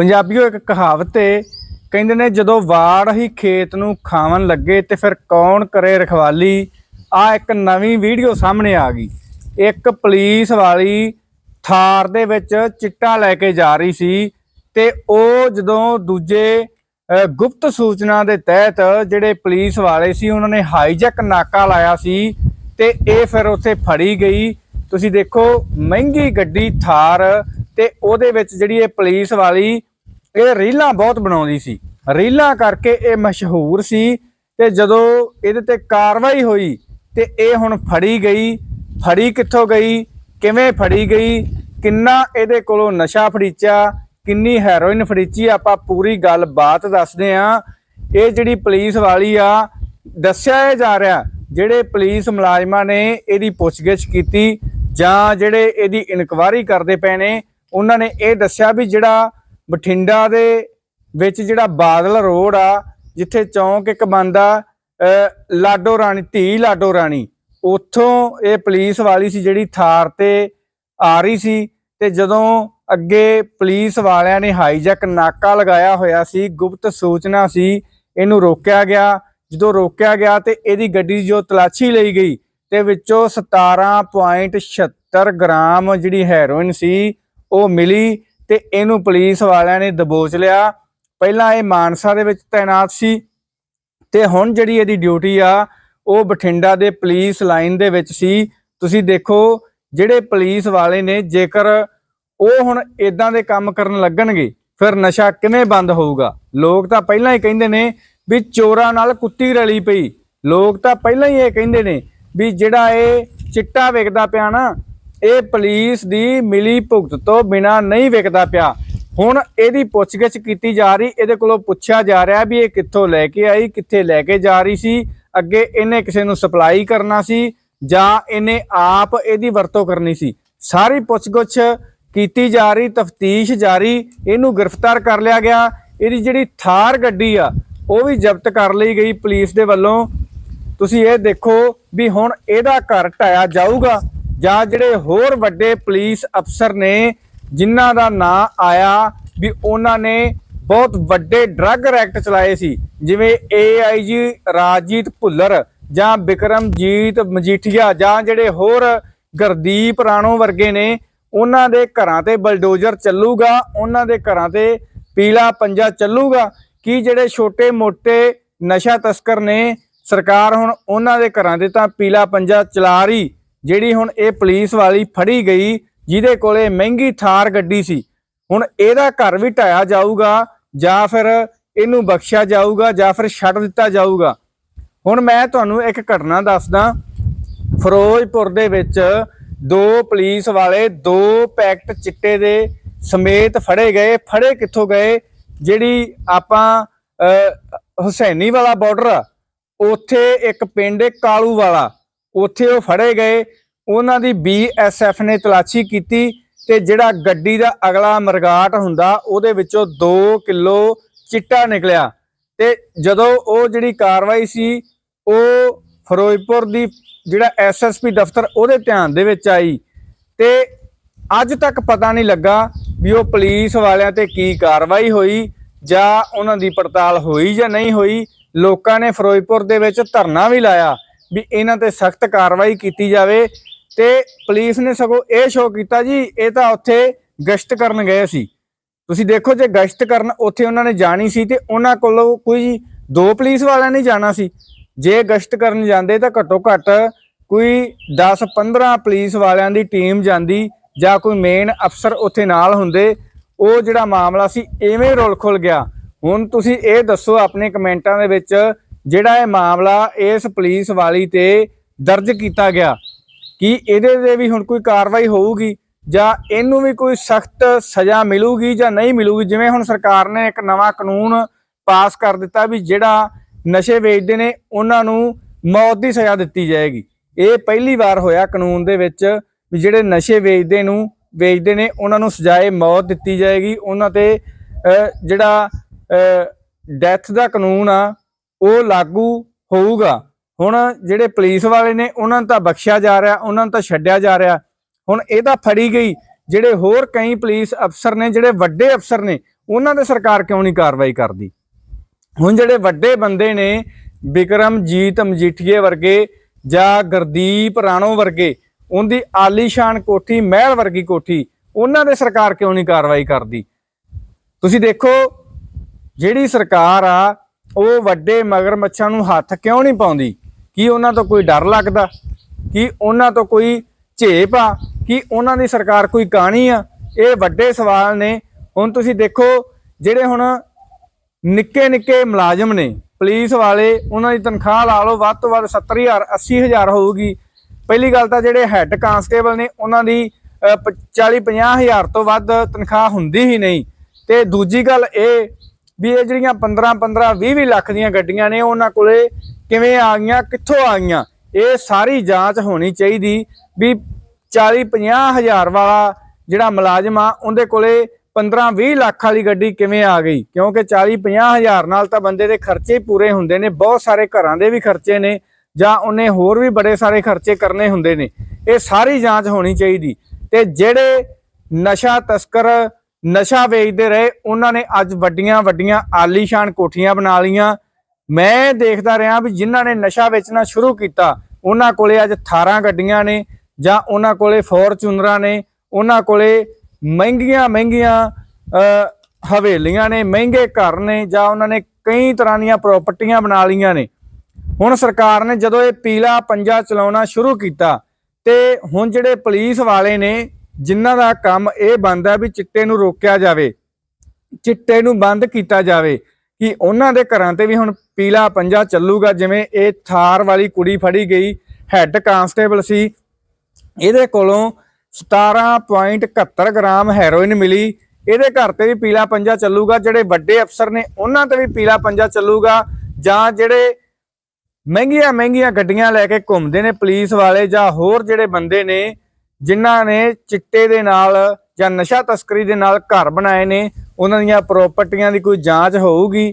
ਪੰਜਾਬੀਓ ਇੱਕ ਕਹਾਵਤ ਏ, ਕਹਿੰਦੇ ਨੇ, ਜਦੋਂ ਵਾੜ ਹੀ ਖੇਤ ਨੂੰ ਖਾਵਣ ਲੱਗੇ ਤੇ ਫਿਰ ਕੌਣ ਕਰੇ ਰਖਵਾਲੀ? ਆ ਇੱਕ ਨਵੀਂ ਵੀਡੀਓ ਸਾਹਮਣੇ ਆ ਗਈ। ਇੱਕ ਪੁਲਿਸ ਵਾਲੀ ਥਾਰ ਦੇ ਵਿੱਚ ਚਿੱਟਾ ਲੈ ਕੇ ਜਾ ਰਹੀ ਸੀ ਤੇ ਉਹ ਜਦੋਂ ਦੂਜੇ ਗੁਪਤ ਸੂਚਨਾ ਦੇ ਤਹਿਤ ਜਿਹੜੇ ਪੁਲਿਸ ਵਾਲੇ ਸੀ, ਉਹਨਾਂ ਨੇ ਹਾਈਜੈਕ ਨਾਕਾ ਲਾਇਆ ਸੀ ਤੇ ਇਹ ਫਿਰ ਉੱਥੇ ਫੜੀ ਗਈ। ਤੁਸੀਂ ਦੇਖੋ, ਮਹਿੰਗੀ ਗੱਡੀ ਥਾਰ ਤੇ ਉਹਦੇ ਵਿੱਚ ਜਿਹੜੀ ਇਹ ਪੁਲਿਸ ਵਾਲੀ ਇਹ ਰੀਲਾਂ ਬਹੁਤ ਬਣਾਉਂਦੀ ਸੀ। ਰੀਲਾਂ ਕਰਕੇ ਇਹ ਮਸ਼ਹੂਰ ਸੀ ਤੇ ਜਦੋਂ ਇਹਦੇ ਤੇ ਕਾਰਵਾਈ ਹੋਈ ਤੇ ਇਹ ਹੁਣ ਫੜੀ ਗਈ। ਫੜੀ ਕਿੱਥੋਂ ਗਈ? ਕਿਵੇਂ ਫੜੀ ਗਈ? ਕਿੰਨਾ ਇਹਦੇ ਕੋਲੋਂ ਨਸ਼ਾ ਫੜੀਚਾ? ਕਿੰਨੀ ਹੈਰੋਇਨ ਫੜੀਚੀ? ਆਪਾਂ ਪੂਰੀ ਗੱਲਬਾਤ ਦੱਸਦੇ ਆ ਇਹ ਜਿਹੜੀ ਪੁਲਿਸ ਵਾਲੀ ਆ, ਦੱਸਿਆ ਜਾ ਰਿਹਾ, ਜਿਹੜੇ ਪੁਲਿਸ ਮੁਲਾਜ਼ਮਾਂ ਨੇ ਇਹਦੀ ਪੁੱਛਗਿੱਛ ਕੀਤੀ ਜਾਂ ਜਿਹੜੇ ਇਹਦੀ ਇਨਕੁਆਇਰੀ ਕਰਦੇ ਪਏ ਨੇ, ਉਹਨਾਂ ਨੇ ਇਹ ਦੱਸਿਆ ਵੀ ਜਿਹੜਾ ਬਠਿੰਡਾ ਦੇ ਵਿੱਚ ਜਿਹੜਾ ਬਾਦਲ ਰੋਡ ਆ, ਜਿੱਥੇ ਚੌਂਕ ਇੱਕ ਬੰਦਾ ਲਾਡੋ ਰਾਣੀ, ਧੀ ਲਾਡੋ ਰਾਣੀ, ਉੱਥੋਂ ਇਹ ਪੁਲਿਸ ਵਾਲੀ ਸੀ ਜਿਹੜੀ ਥਾਰ ਤੇ ਆ ਰਹੀ ਸੀ ਤੇ ਜਦੋਂ ਅੱਗੇ ਪੁਲਿਸ ਵਾਲਿਆਂ ਨੇ ਹਾਈਜੈਕ ਨਾਕਾ ਲਗਾਇਆ ਹੋਇਆ ਸੀ, ਗੁਪਤ ਸੂਚਨਾ ਸੀ, ਇਹਨੂੰ ਰੋਕਿਆ ਗਿਆ। ਜਦੋਂ ਰੋਕਿਆ ਗਿਆ ਤੇ ਇਹਦੀ ਗੱਡੀ ਜੋ ਤਲਾਸ਼ੀ ਲਈ ਗਈ ਤੇ ਵਿੱਚੋਂ 17.76 ਗ੍ਰਾਮ ਜਿਹੜੀ ਹੈਰੋਇਨ ਸੀ ਉਹ ਮਿਲੀ ਤੇ ਇਹਨੂੰ ਪੁਲਿਸ ਵਾਲਿਆਂ ਨੇ ਦਬੋਚ ਲਿਆ। ਪਹਿਲਾਂ ਇਹ ਮਾਨਸਾ ਦੇ ਵਿੱਚ ਤਾਇਨਾਤ ਸੀ ਤੇ ਹੁਣ ਜਿਹੜੀ ਇਹਦੀ ਡਿਊਟੀ ਆ, ਉਹ ਬਠਿੰਡਾ ਦੇ ਪੁਲਿਸ ਲਾਈਨ ਦੇ ਵਿੱਚ ਸੀ। ਤੁਸੀਂ ਦੇਖੋ, ਜਿਹੜੇ ਪੁਲਿਸ ਵਾਲੇ ਨੇ, ਜੇਕਰ ਉਹ ਹੁਣ ਇਦਾਂ ਦੇ ਕੰਮ ਕਰਨ ਲੱਗਣਗੇ, ਫਿਰ ਨਸ਼ਾ ਕਿਵੇਂ ਬੰਦ ਹੋਊਗਾ? ਲੋਕ ਤਾਂ ਪਹਿਲਾਂ ਹੀ ਕਹਿੰਦੇ ਨੇ ਵੀ ਚੋਰਾਂ ਨਾਲ ਕੁੱਤੀ ਰਲੀ ਪਈ। ਲੋਕ ਤਾਂ ਪਹਿਲਾਂ ਹੀ ਇਹ ਕਹਿੰਦੇ ਨੇ ਵੀ ਜਿਹੜਾ ਇਹ ਚਿੱਟਾ ਵਿਕਦਾ ਪਿਆ ਨਾ ਇਹ ਪੁਲਿਸ ਦੀ ਮਿਲੀ ਭੁਗਤ ਤੋਂ ਬਿਨਾ ਨਹੀਂ ਵਿਕਦਾ ਪਿਆ। ਹੁਣ ਇਹਦੀ ਪੁੱਛਗਿੱਛ ਕੀਤੀ ਜਾ ਰਹੀ, ਇਹਦੇ ਕੋਲੋਂ ਪੁੱਛਿਆ ਜਾ ਰਿਹਾ ਵੀ ਇਹ ਕਿੱਥੋਂ ਲੈ ਕੇ ਆਈ, ਕਿੱਥੇ ਲੈ ਕੇ ਜਾ ਰਹੀ ਸੀ, ਅੱਗੇ ਇਹਨੇ ਕਿਸੇ ਨੂੰ ਸਪਲਾਈ ਕਰਨਾ ਸੀ ਜਾਂ ਇਹਨੇ ਆਪ ਇਹਦੀ ਵਰਤੋਂ ਕਰਨੀ ਸੀ। ਸਾਰੀ ਪੁੱਛਗਿੱਛ ਕੀਤੀ ਜਾ ਰਹੀ, ਤਫਤੀਸ਼ ਜਾਰੀ, ਇਹਨੂੰ ਗ੍ਰਿਫਤਾਰ ਕਰ ਲਿਆ ਗਿਆ। ਇਹਦੀ ਜਿਹੜੀ ਥਾਰ ਗੱਡੀ ਆ, ਉਹ ਵੀ ਜ਼ਬਤ ਕਰ ਲਈ ਗਈ ਪੁਲਿਸ ਦੇ ਵੱਲੋਂ। ਤੁਸੀਂ ਇਹ ਦੇਖੋ ਵੀ ਹੁਣ ਇਹਦਾ ਘਰ ਢਾਇਆ ਜਾਊਗਾ। ਜਾਂ ਜਿਹੜੇ ਹੋਰ ਵੱਡੇ ਪੁਲਿਸ ਅਫਸਰ ਨੇ, ਜਿਨ੍ਹਾਂ ਦਾ ਨਾਂ ਆਇਆ ਵੀ ਉਹਨਾਂ ਨੇ ਬਹੁਤ ਵੱਡੇ ਡਰੱਗ ਰੈਕਟ ਚਲਾਏ ਸੀ, ਜਿਵੇਂ ਏਆਈਜੀ ਰਾਜੀਤ ਭੁੱਲਰ ਜਾਂ ਬਿਕਰਮਜੀਤ ਮਜੀਠੀਆ ਜਾਂ ਜਿਹੜੇ ਹੋਰ ਗਰਦੀਪ ਰਾਣੋ ਵਰਗੇ ਨੇ, ਉਹਨਾਂ ਦੇ ਘਰਾਂ ਤੇ ਬਲਡੋਜ਼ਰ ਚੱਲੂਗਾ, ਉਹਨਾਂ ਦੇ ਘਰਾਂ ਤੇ ਪੀਲਾ ਪੰਜਾ ਚੱਲੂਗਾ। ਕੀ ਜਿਹੜੇ ਛੋਟੇ ਮੋਟੇ ਨਸ਼ਾ ਤਸਕਰ ਨੇ, ਸਰਕਾਰ ਹੁਣ ਉਹਨਾਂ ਦੇ ਘਰਾਂ ਦੇ ਤਾਂ ਪੀਲਾ ਪੰਜਾ ਚਲਾ ਰਹੀ ਜਿਹੜੀ ਹੁਣ ਇਹ ਪੁਲਿਸ ਵਾਲੀ ਫੜੀ ਗਈ ਜਿਹਦੇ ਕੋਲੇ ਮਹਿੰਗੀ ਥਾਰ ਗੱਡੀ ਸੀ। ਹੁਣ ਇਹਦਾ ਘਰ ਵੀ ਢਾਇਆ ਜਾਊਗਾ ਜਾਂ ਫਿਰ ਇਹਨੂੰ ਬਖਸ਼ਿਆ ਜਾਊਗਾ ਜਾਂ ਫਿਰ ਛੱਡ ਦਿੱਤਾ ਜਾਊਗਾ। ਹੁਣ ਮੈਂ ਤੁਹਾਨੂੰ ਇੱਕ ਘਟਨਾ ਦੱਸਦਾ। ਫਿਰੋਜ਼ਪੁਰ ਦੇ ਵਿੱਚ ਦੋ ਪੁਲਿਸ ਵਾਲੇ ਦੋ ਪੈਕਟ ਚਿੱਟੇ ਦੇ ਸਮੇਤ ਫੜੇ ਗਏ। ਫੜੇ ਕਿੱਥੋਂ ਗਏ? ਜਿਹੜੀ ਆਪਾਂ ਅਹ, ਹੁਸੈਨੀ ਵਾਲਾ ਬਾਰਡਰ ਉੱਥੇ ਇੱਕ ਪਿੰਡ ਕਾਲੂ ਵਾਲਾ ਉੱਥੇ ਉਹ ਫੜੇ ਗਏ। ਉਹਨਾਂ ਦੀ ਬੀਐਸਐਫ ਨੇ ਤਲਾਸ਼ੀ ਕੀਤੀ ਤੇ ਜਿਹੜਾ ਗੱਡੀ ਦਾ ਅਗਲਾ ਮਰਗਾਟ ਹੁੰਦਾ, ਉਹਦੇ ਵਿੱਚੋਂ 2 ਕਿਲੋ ਚਿੱਟਾ ਨਿਕਲਿਆ। ਤੇ ਜਦੋਂ ਉਹ ਜਿਹੜੀ ਕਾਰਵਾਈ ਸੀ, ਉਹ ਫਿਰੋਜ਼ਪੁਰ ਦੀ ਜਿਹੜਾ ਐਸਐਸਪੀ ਦਫ਼ਤਰ ਉਹਦੇ ਧਿਆਨ ਦੇ ਵਿੱਚ ਆਈ। ਤੇ ਅੱਜ ਤੱਕ ਪਤਾ ਨਹੀਂ ਲੱਗਾ ਵੀ ਉਹ ਪੁਲਿਸ ਵਾਲਿਆਂ ਤੇ ਕੀ ਕਾਰਵਾਈ ਹੋਈ ਜਾਂ ਉਹਨਾਂ ਦੀ ਪੜਤਾਲ ਹੋਈ ਜਾਂ ਨਹੀਂ ਹੋਈ। ਲੋਕਾਂ ਨੇ ਫਿਰੋਜ਼ਪੁਰ ਦੇ ਵਿੱਚ ਧਰਨਾ ਵੀ ਲਾਇਆ। ਵੀ ਇਹਨਾਂ ਤੇ ਸਖਤ ਕਾਰਵਾਈ ਕੀਤੀ ਜਾਵੇ ਤੇ ਪੁਲਿਸ ਨੇ ਸਗੋਂ ਇਹ ਸ਼ੋਅ ਕੀਤਾ ਜੀ, ਇਹ ਤਾਂ ਉੱਥੇ ਗਸ਼ਤ ਕਰਨ ਗਏ ਸੀ। ਤੁਸੀਂ ਦੇਖੋ ਜੇ ਗਸ਼ਤ ਕਰਨ ਉੱਥੇ ਉਹਨਾਂ ਨੇ ਜਾਣੀ ਸੀ ਤੇ ਉਹਨਾਂ ਕੋਲੋਂ ਕੋਈ ਦੋ ਪੁਲਿਸ ਵਾਲਿਆਂ ਨੇ ਜਾਣਾ ਸੀ। ਜੇ ਗਸ਼ਤ ਕਰਨ ਜਾਂਦੇ ਤਾਂ ਘੱਟੋ ਘੱਟ ਕੋਈ 10 15 ਪੁਲਿਸ ਵਾਲਿਆਂ ਦੀ ਟੀਮ ਜਾਂਦੀ ਜਾਂ ਕੋਈ ਮੇਨ ਅਫਸਰ ਉੱਥੇ ਨਾਲ ਹੁੰਦੇ। ਉਹ ਜਿਹੜਾ ਮਾਮਲਾ ਸੀ, ਐਵੇਂ ਰੁਲ ਖੁੱਲ ਗਿਆ। ਹੁਣ ਤੁਸੀਂ ਇਹ ਦੱਸੋ ਆਪਣੇ ਕਮੈਂਟਾਂ ਦੇ ਵਿੱਚ ਜਿਹੜਾ ਇਹ ਮਾਮਲਾ ਇਸ ਪੁਲਿਸ ਵਾਲੀ ਤੇ ਦਰਜ ਕੀਤਾ ਗਿਆ ਕਿ ਇਹਦੇ ਤੇ ਵੀ ਹੁਣ ਕੋਈ ਕਾਰਵਾਈ ਹੋਊਗੀ? ਜਾਂ ਇਹਨੂੰ ਵੀ ਕੋਈ ਸਖਤ ਸਜ਼ਾ ਮਿਲੂਗੀ ਜਾਂ ਨਹੀਂ ਮਿਲੂਗੀ? ਜਿਵੇਂ ਹੁਣ ਸਰਕਾਰ ਨੇ ਇੱਕ ਨਵਾਂ ਕਾਨੂੰਨ ਪਾਸ ਕਰ ਦਿੱਤਾ ਵੀ ਜਿਹੜਾ ਨਸ਼ੇ ਵੇਚਦੇ ਨੇ ਉਹਨਾਂ ਨੂੰ ਮੌਤ ਦੀ ਸਜ਼ਾ ਦਿੱਤੀ ਜਾਏਗੀ। ਇਹ ਪਹਿਲੀ ਵਾਰ ਹੋਇਆ ਕਾਨੂੰਨ ਦੇ ਵਿੱਚ ਵੀ ਜਿਹੜੇ ਨਸ਼ੇ ਵੇਚਦੇ ਨੂੰ ਵੇਚਦੇ ਨੇ ਉਹਨਾਂ ਨੂੰ ਸਜ਼ਾਏ ਮੌਤ ਦਿੱਤੀ ਜਾਏਗੀ। ਉਹਨਾਂ ਤੇ ਅਹ, ਜਿਹੜਾ ਡੈਥ ਦਾ ਕਾਨੂੰਨ ਆ ਉਹ ਲਾਗੂ ਹੋਊਗਾ। ਹੁਣ ਜਿਹੜੇ ਪੁਲਿਸ ਵਾਲੇ ਨੇ, ਉਹਨਾਂ ਨੂੰ ਤਾਂ ਬਖਸ਼ਿਆ ਜਾ ਰਿਹਾ, ਉਹਨਾਂ ਨੂੰ ਤਾਂ ਛੱਡਿਆ ਜਾ ਰਿਹਾ। ਹੁਣ ਇਹ ਤਾਂ ਫੜੀ ਗਈ। ਜਿਹੜੇ ਹੋਰ ਕਈ ਪੁਲਿਸ ਅਫਸਰ ਨੇ, ਜਿਹੜੇ ਵੱਡੇ ਅਫਸਰ ਨੇ, ਉਹਨਾਂ ਤੇ ਸਰਕਾਰ ਕਿਉਂ ਨਹੀਂ ਕਾਰਵਾਈ ਕਰਦੀ? ਹੁਣ ਜਿਹੜੇ ਵੱਡੇ ਬੰਦੇ ਨੇ ਵਿਕਰਮਜੀਤ ਮਜੀਠੀਏ ਵਰਗੇ ਜਾਂ ਗੁਰਦੀਪ ਰਾਣੋ ਵਰਗੇ, ਉਹਦੀ ਆਲੀਸ਼ਾਨ ਕੋਠੀ, ਮਹਿਲ ਵਰਗੀ ਕੋਠੀ, ਉਹਨਾਂ ਦੇ ਸਰਕਾਰ ਕਿਉਂ ਨਹੀਂ ਕਾਰਵਾਈ ਕਰਦੀ? ਤੁਸੀਂ ਦੇਖੋ, ਜਿਹੜੀ ਸਰਕਾਰ ਆ ਉਹ ਵੱਡੇ ਮਗਰਮੱਛਾਂ ਨੂੰ ਹੱਥ ਕਿਉਂ ਨਹੀਂ ਪਾਉਂਦੀ? ਕੀ ਉਹਨਾਂ ਤੋਂ ਕੋਈ ਡਰ ਲੱਗਦਾ? ਕੀ ਉਹਨਾਂ ਤੋਂ ਕੋਈ ਝੇਪ ਆ? ਕੀ ਉਹਨਾਂ ਦੀ ਸਰਕਾਰ ਕੋਈ ਕਹਾਣੀ ਆ? ਇਹ ਵੱਡੇ ਸਵਾਲ ਨੇ। ਹੁਣ ਤੁਸੀਂ ਦੇਖੋ, ਜਿਹੜੇ ਹੁਣ ਨਿੱਕੇ ਨਿੱਕੇ ਮੁਲਾਜ਼ਮ ਨੇ, ਪੁਲਿਸ ਵਾਲੇ, ਉਹਨਾਂ ਦੀ ਤਨਖਾਹ ਲਾ ਲਓ, ਵੱਧ ਤੋਂ ਵੱਧ 70000 80000 ਹੋਊਗੀ। ਪਹਿਲੀ ਗੱਲ ਤਾਂ ਜਿਹੜੇ ਹੈੱਡ ਕਾਂਸਟੇਬਲ ਨੇ, ਉਹਨਾਂ ਦੀ 40 50000 ਤੋਂ ਵੱਧ ਤਨਖਾਹ ਹੁੰਦੀ ਹੀ ਨਹੀਂ। ਤੇ ਦੂਜੀ ਗੱਲ ਇਹ ਵੀ ਇਹ ਜਿਹੜੀਆਂ 15 15 20 20 ਲੱਖ ਦੀਆਂ ਗੱਡੀਆਂ ਨੇ, ਉਹਨਾਂ ਕੋਲੇ ਕਿਵੇਂ ਆ ਗਈਆਂ, ਕਿੱਥੋਂ ਆ ਗਈਆਂ? ਇਹ ਸਾਰੀ ਜਾਂਚ ਹੋਣੀ ਚਾਹੀਦੀ ਵੀ 40 50 ਹਜ਼ਾਰ ਵਾਲਾ ਜਿਹੜਾ ਮੁਲਾਜ਼ਮ ਆ, ਉਹਦੇ ਕੋਲੇ 15 20 ਲੱਖ ਵਾਲੀ ਗੱਡੀ ਕਿਵੇਂ ਆ ਗਈ? ਕਿਉਂਕਿ 40 50 ਹਜ਼ਾਰ ਨਾਲ ਤਾਂ ਬੰਦੇ ਦੇ ਖਰਚੇ ਹੀ ਪੂਰੇ ਹੁੰਦੇ ਨੇ, ਬਹੁਤ ਸਾਰੇ ਘਰਾਂ ਦੇ ਵੀ ਖਰਚੇ ਨੇ, ਜਾਂ ਉਹਨੇ ਹੋਰ ਵੀ ਬੜੇ ਸਾਰੇ ਖਰਚੇ ਕਰਨੇ ਹੁੰਦੇ ਨੇ। ਇਹ ਸਾਰੀ ਜਾਂਚ ਹੋਣੀ ਚਾਹੀਦੀ। ਤੇ ਜਿਹੜੇ ਨਸ਼ਾ ਤਸਕਰ ਨਸ਼ਾ ਵੇਚਦੇ ਰਹੇ। ਉਹਨਾਂ ਨੇ ਅੱਜ ਵੱਡੀਆਂ ਵੱਡੀਆਂ ਆਲੀਸ਼ਾਨ ਕੋਠੀਆਂ ਬਣਾ ਲੀਆਂ ਮੈਂ ਦੇਖਦਾ ਰਿਹਾ ਵੀ ਜਿਨ੍ਹਾਂ ਨੇ ਨਸ਼ਾ ਵੇਚਣਾ ਸ਼ੁਰੂ ਕੀਤਾ ਉਹਨਾਂ ਕੋਲੇ ਅੱਜ 18 ਗੱਡੀਆਂ ਨੇ ਜਾਂ ਉਹਨਾਂ ਕੋਲੇ ਫੋਰਚੂਨਰਾਂ ਨੇ ਉਹਨਾਂ ਕੋਲੇ ਮਹਿੰਗੀਆਂ ਮਹਿੰਗੀਆਂ ਅ, ਹਵੇਲੀਆਂ ਨੇ ਮਹਿੰਗੇ ਘਰ ਨੇ ਜਾਂ ਉਹਨਾਂ ਨੇ ਕਈ ਤਰ੍ਹਾਂ ਦੀਆਂ ਪ੍ਰਾਪਰਟੀਆਂ ਬਣਾ ਲੀਆਂ ਨੇ। ਹੁਣ ਸਰਕਾਰ ਨੇ ਜਦੋਂ ਇਹ ਪੀਲਾ ਪੰਜਾ ਚਲਾਉਣਾ ਸ਼ੁਰੂ ਕੀਤਾ ਤੇ ਹੁਣ ਜਿਹੜੇ ਪੁਲਿਸ ਵਾਲੇ ਨੇ ਜਿਨ੍ਹਾਂ ਦਾ ਕੰਮ ਇਹ ਬੰਦਾ ਵੀ ਚਿੱਟੇ ਨੂੰ ਰੋਕਿਆ ਜਾਵੇ, ਚਿੱਟੇ ਨੂੰ ਬੰਦ ਕੀਤਾ ਜਾਵੇ, ਕਿ ਉਹਨਾਂ ਦੇ ਘਰਾਂ ਤੇ ਵੀ ਹੁਣ ਪੀਲਾ ਪੰਜਾ ਚੱਲੂਗਾ, ਜਿਵੇਂ ਇਹ ਥਾਰ ਵਾਲੀ ਕੁੜੀ ਫੜੀ ਗਈ, ਹੈੱਡ ਕਾਂਸਟੇਬਲ ਸੀ, ਇਹਦੇ ਕੋਲੋਂ 17.71 ਗ੍ਰਾਮ ਹੈਰੋਇਨ ਮਿਲੀ, ਇਹਦੇ ਘਰ ਤੇ ਵੀ ਪੀਲਾ ਪੰਜਾ ਚੱਲੂਗਾ, ਜਿਹੜੇ ਵੱਡੇ ਅਫਸਰ ਨੇ ਉਹਨਾਂ ਤੇ ਵੀ ਪੀਲਾ ਪੰਜਾ ਚੱਲੂਗਾ, ਜਾਂ ਜਿਹੜੇ ਮਹਿੰਗੀਆਂ ਮਹਿੰਗੀਆਂ ਗੱਡੀਆਂ ਲੈ ਕੇ ਘੁੰਮਦੇ ਨੇ ਪੁਲਿਸ ਵਾਲੇ ਜਾਂ ਹੋਰ ਜਿਹੜੇ ਬੰਦੇ ਨੇ ਜਿਨ੍ਹਾਂ ਨੇ ਚਿੱਟੇ ਦੇ ਨਾਲ ਜਾਂ ਨਸ਼ਾ ਤਸਕਰੀ ਦੇ ਨਾਲ ਘਰ ਬਣਾਏ ਨੇ, ਉਹਨਾਂ ਦੀਆਂ ਪ੍ਰਾਪਰਟੀਆਂ ਦੀ ਕੋਈ ਜਾਂਚ ਹੋਊਗੀ।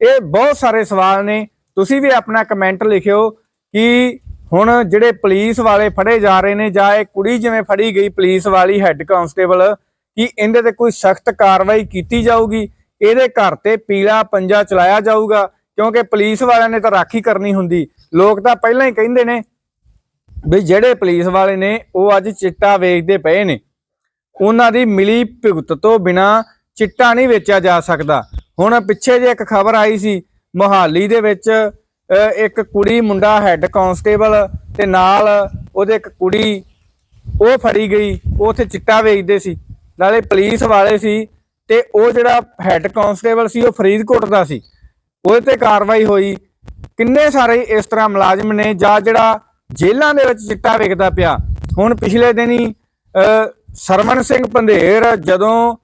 ਇਹ ਬਹੁਤ ਸਾਰੇ ਸਵਾਲ ਨੇ। ਤੁਸੀਂ ਵੀ ਆਪਣਾ ਕਮੈਂਟ ਲਿਖਿਓ ਕਿ ਹੁਣ ਜਿਹੜੇ ਪੁਲਿਸ ਵਾਲੇ ਫੜੇ ਜਾ ਰਹੇ ਨੇ ਜਾਂ ਇਹ ਕੁੜੀ ਜਿਵੇਂ ਫੜੀ ਗਈ ਪੁਲਿਸ ਵਾਲੀ ਹੈੱਡ ਕਾਂਸਟੇਬਲ ਕਿ ਇਹਦੇ ਤੇ ਕੋਈ ਸਖਤ ਕਾਰਵਾਈ ਕੀਤੀ ਜਾਊਗੀ? ਇਹਦੇ ਘਰ ਤੇ ਪੀਲਾ ਪੰਜਾ ਚਲਾਇਆ ਜਾਊਗਾ, ਕਿਉਂਕਿ ਪੁਲਿਸ ਵਾਲਿਆਂ ਨੇ ਤਾਂ ਰਾਖੀ ਕਰਨੀ ਹੁੰਦੀ। ਲੋਕ ਤਾਂ ਪਹਿਲਾਂ ਹੀ ਕਹਿੰਦੇ ਨੇ ਵੀ ਜਿਹੜੇ ਪੁਲਿਸ ਵਾਲੇ ਨੇ ਉਹ ਅੱਜ ਚਿੱਟਾ ਵੇਚਦੇ ਪਏ ਨੇ। ਉਹਨਾਂ ਦੀ ਮਿਲੀ ਭੁਗਤ ਤੋਂ ਬਿਨਾ ਚਿੱਟਾ ਨਹੀਂ ਵੇਚਿਆ ਜਾ ਸਕਦਾ। ਹੁਣ ਪਿੱਛੇ ਜੇ ਇੱਕ ਖਬਰ ਆਈ ਸੀ, ਮੋਹਾਲੀ ਦੇ ਵਿੱਚ ਇੱਕ ਕੁੜੀ ਮੁੰਡਾ ਹੈੱਡ ਕਾਂਸਟੇਬਲ ਤੇ ਨਾਲ ਉਹਦੇ ਇੱਕ ਕੁੜੀ, ਉਹ ਫੜੀ ਗਈ, ਉਹ ਉੱਥੇ ਚਿੱਟਾ ਵੇਚਦੇ ਸੀ। ਨਾਲੇ ਪੁਲਿਸ ਵਾਲੇ ਸੀ ਤੇ ਉਹ ਜਿਹੜਾ ਹੈੱਡ ਕਾਂਸਟੇਬਲ ਸੀ, ਉਹ ਫਰੀਦਕੋਟ ਦਾ ਸੀ। ਉਹਦੇ ਤੇ ਕਾਰਵਾਈ ਹੋਈ। ਕਿੰਨੇ ਸਾਰੇ ਇਸ ਤਰ੍ਹਾਂ ਮੁਲਾਜ਼ਮ ਨੇ ਜਾਂ ਜਿਹੜਾ ਜੇਲ੍ਹਾਂ ਦੇ ਵਿੱਚ ਚਿੱਟਾ ਵੇਚਦਾ ਪਿਆ। ਹੁਣ ਪਿਛਲੇ ਦਿਨੀ ਅ, ਸਰਵਣ ਸਿੰਘ ਪੰਧੇਰ ਜਦੋਂ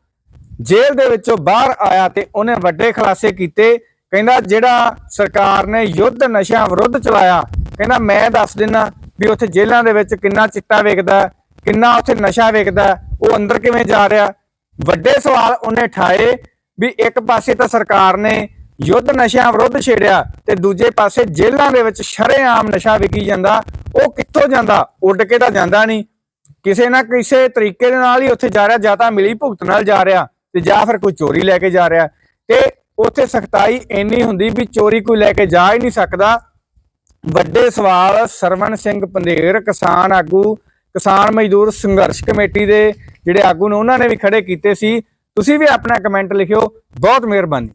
ਜੇਲ੍ਹ ਦੇ ਵਿੱਚੋਂ ਬਾਹਰ ਆਇਆ ਤੇ ਉਹਨੇ ਵੱਡੇ ਖੁਲਾਸੇ ਕੀਤੇ ਕਹਿੰਦਾ ਜਿਹੜਾ ਸਰਕਾਰ ਨੇ ਯੁੱਧ ਨਸ਼ਿਆਂ ਵਿਰੁੱਧ ਚਲਾਇਆ ਕਹਿੰਦਾ ਮੈਂ ਦੱਸ ਦਿੰਦਾ ਵੀ ਉੱਥੇ ਜੇਲ੍ਹਾਂ ਦੇ ਵਿੱਚ ਕਿੰਨਾ ਚਿੱਟਾ ਵੇਖਦਾ ਕਿੰਨਾ ਉੱਥੇ ਨਸ਼ਾ ਵੇਖਦਾ ਉਹ ਅੰਦਰ ਕਿਵੇਂ ਜਾ ਰਿਹਾ? ਵੱਡੇ ਸਵਾਲ ਉਹਨੇ ਠਾਏ ਵੀ ਇੱਕ ਪਾਸੇ ਤਾਂ ਸਰਕਾਰ ਨੇ ਯੁੱਧ ਨਸ਼ਿਆਂ ਵਿਰੁੱਧ ਛੇੜਿਆ ਤੇ ਦੂਜੇ ਪਾਸੇ ਜੇਲ੍ਹਾਂ ਦੇ ਵਿੱਚ ਸ਼ਰੇਆਮ ਨਸ਼ਾ ਵਿਕੀ ਜਾਂਦਾ, ਉਹ ਕਿੱਥੋਂ ਜਾਂਦਾ? ਉੱਡ ਕੇ ਤਾਂ ਜਾਂਦਾ ਨਹੀਂ। ਕਿਸੇ ਨਾ ਕਿਸੇ ਤਰੀਕੇ ਦੇ ਨਾਲ ਹੀ ਉੱਥੇ ਜਾ ਰਿਹਾ, ਜਾਂ ਤਾਂ ਮਿਲੀ ਭੁਗਤ ਨਾਲ ਜਾ ਰਿਹਾ ਤੇ ਜਾਂ ਫਿਰ ਕੋਈ ਚੋਰੀ ਲੈ ਕੇ ਜਾ ਰਿਹਾ। ਤੇ ਉੱਥੇ ਸਖਤਾਈ ਇੰਨੀ ਹੁੰਦੀ ਵੀ ਚੋਰੀ ਕੋਈ ਲੈ ਕੇ ਜਾ ਹੀ ਨਹੀਂ ਸਕਦਾ। ਵੱਡੇ ਸਵਾਲ, ਸਰਵਣ ਸਿੰਘ ਪੰਧੇਰ, ਕਿਸਾਨ ਆਗੂ, ਕਿਸਾਨ ਮਜ਼ਦੂਰ ਸੰਘਰਸ਼ ਕਮੇਟੀ ਦੇ ਜਿਹੜੇ ਆਗੂ ਨੇ, ਉਹਨਾਂ ਨੇ ਵੀ ਖੜੇ ਕੀਤੇ ਸੀ। ਤੁਸੀਂ ਵੀ ਆਪਣਾ ਕਮੈਂਟ ਲਿਖਿਓ। ਬਹੁਤ ਮਿਹਰਬਾਨੀ।